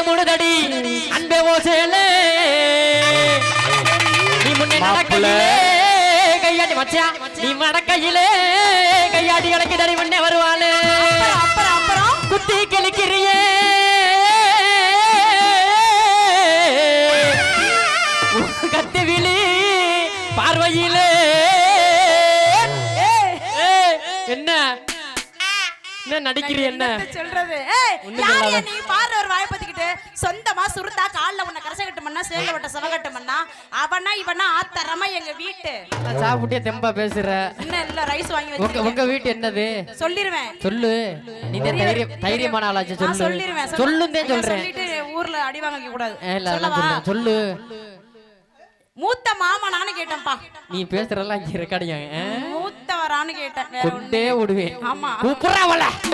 தலையை முழுதடி. அன்பே ஓசேலே நீ முன்னே நடக்கலே கையாடி மச்சா நீ மடக்கையிலே கையாடி இறக்கிதடி முன்னே வருவாளே. குத்தி கிழிக்கிறியே. கத்து விழி பார்வையிலே. என்ன? என்ன நடிக்கிறீ என்ன? சொல்றது? யார். நீ பாரு ஒரு வாயை பத்திக்கிட்டு. சொந்தமா சுருட்டா கால்ல உன்னை கரச கட்டு பண்ணா சேல வட்ட சவ கட்டு பண்ணா அவனா இவனா ஆத்தரமா எங்க வீட்டு. சாப்பிட்டே தெம்பா பேசுற. இன்னும் இல்ல ரைஸ் வாங்கி வச்சிருக்கேன் உங்க வீட்டு என்னது? சொல்லிருவேன். சொல்லு. நீ தைரியம் தைரியமான ஆளாச்சு சொல்லு. சொல்லிருவேன். ஐயா, சொல்றேன். சொல்லிட்டு ஊர்ல அடி வாங்க கூடாது இல்ல சொல்லு. மூத்த மாமா நானு கேட்டேன்ப்பா. நீ பேசுறதெல்லாம் இங்க ரெக்கார்டிங்க மூத்தவரான்னு கேட்டேன். வேற ஒண்ணு விடுவேன். ஆமா. கூப்பிடுறாவல மனச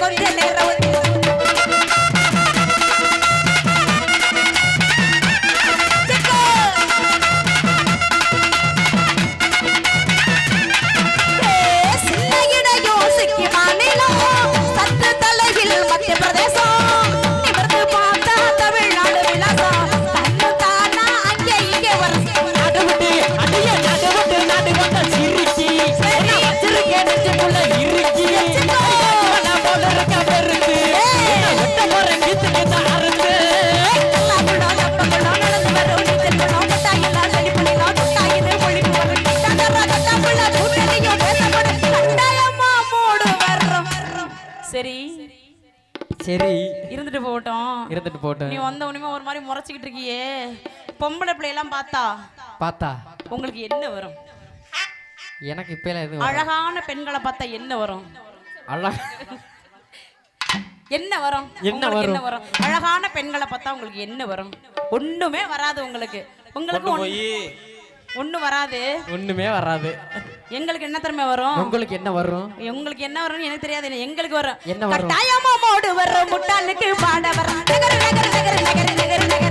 করতে নেই। சரி. இருந்துட்டு போகட்டும். இருந்துட்டு நீ போட்டேன் வந்த உடனே ஒரு மாதிரி முறைச்சிக்கிட்டு இருக்கியே. பொம்பளை பிள்ளையெல்லாம் பார்த்தா? பார்த்தா? உங்களுக்கு என்ன வரும்? எனக்கு இப்ப எல்லாம் எதுவும் அழகான பெண்களை பார்த்தா என்ன வரும்? அழகா என்ன வரும்? என்ன வரும்? என்ன வரும்? அழகான பெண்களை பார்த்தா உங்களுக்கு என்ன வரும்? ஒண்ணுமே வராது உங்களுக்கு. உங்களுக்கு ஒண்ணு- ஒண்ணும் வராது. ஒண்ணுமே வராது. எங்களுக்கு என்ன திறமை வரும்? உங்களுக்கு என்ன வரும்? உங்களுக்கு என்ன வரும்னு எனக்கு தெரியாது. எங்களுக்கு வரும்? என்ன வரும்? கட்டாயமாமோடு வரும் முட்டாளுக்கு பாட வரும் நகர நகர நகர நகர நகர